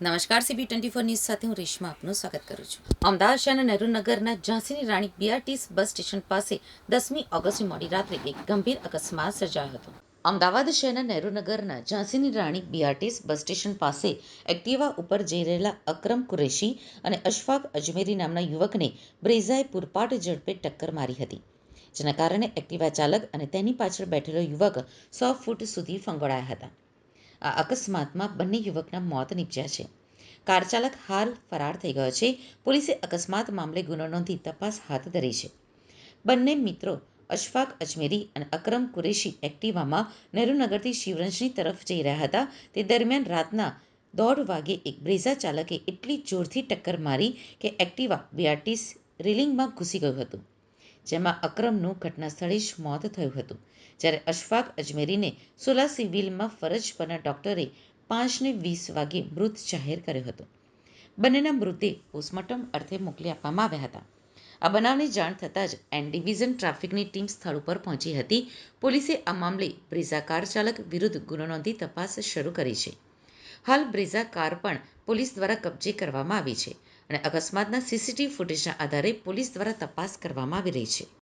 નમસ્કાર CB twenty four news સાથે હું રેશમા આપનું સ્વાગત કરું છું. અમદાવાદ શહેરના નહેરુનગરના ઝાંસીની રાણી બીઆરટીસ બસ સ્ટેશન પાસે દસમી ઓગસ્ટની મોડી રાત્રે એક ગંભીર અકસ્માત સર્જાયો હતો. અમદાવાદ શહેરના નહેરુનગરના ઝાંસીની રાણી બીઆરટીસ બસ સ્ટેશન પાસે એક્ટિવા ઉપર જઈ રહેલા અક્રમ કુરેશી અને અશફાક અજમેરી નામના યુવકને બ્રેઝાએ પૂરપાટ ઝડપે ટક્કર મારી હતી, જેના કારણે એક્ટિવા ચાલક અને તેની પાછળ બેઠેલો યુવક સો ફૂટ સુધી ફંગોળાયા હતા. આ અકસ્માતમાં બંને યુવકના મોત નીપજ્યા છે. કાર ચાલક હાલ ફરાર થઈ ગયો છે. પોલીસે અકસ્માત મામલે ગુનો નોંધી તપાસ હાથ ધરી છે. બંને મિત્રો અશફાક અજમેરી અને અકરમ કુરેશી એક્ટિવામાં નહેરુનગરથી શિવરંજની તરફ જઈ રહ્યા હતા. તે દરમિયાન રાતના દોઢ વાગે એક બ્રેઝા ચાલકે એટલી જોરથી ટક્કર મારી કે એક્ટિવા, બીઆરટીસ રેલિંગમાં ઘૂસી ગયું હતું. જેમાં અક્રમનું ઘટના સ્થળે જ મોત થયું હતું. જ્યારે અશફાક અજમેરીને સોલા સિવિલમાં ફરજ પરના ડોક્ટરે પાંચને વીસ વાગે મૃત જાહેર કર્યો હતો. બંનેના મૃતદેહ પોસ્ટમોર્ટમ અર્થે મોકલી આપવામાં આવ્યા હતા. આ બનાવની જાણ થતાં જ એન ડિવિઝન ટ્રાફિકની ટીમ સ્થળ ઉપર પહોંચી હતી. પોલીસે આ મામલે બ્રેઝા કાર ચાલક વિરુદ્ધ ગુનો નોંધી તપાસ શરૂ કરી છે. હાલ બ્રેઝા કાર પણ પોલીસ દ્વારા કબજે કરવામાં આવી છે. અને અકસ્માતના સીસીટીવી ફૂટેજના આધારે પોલીસ દ્વારા તપાસ કરવામાં આવી રહી છે.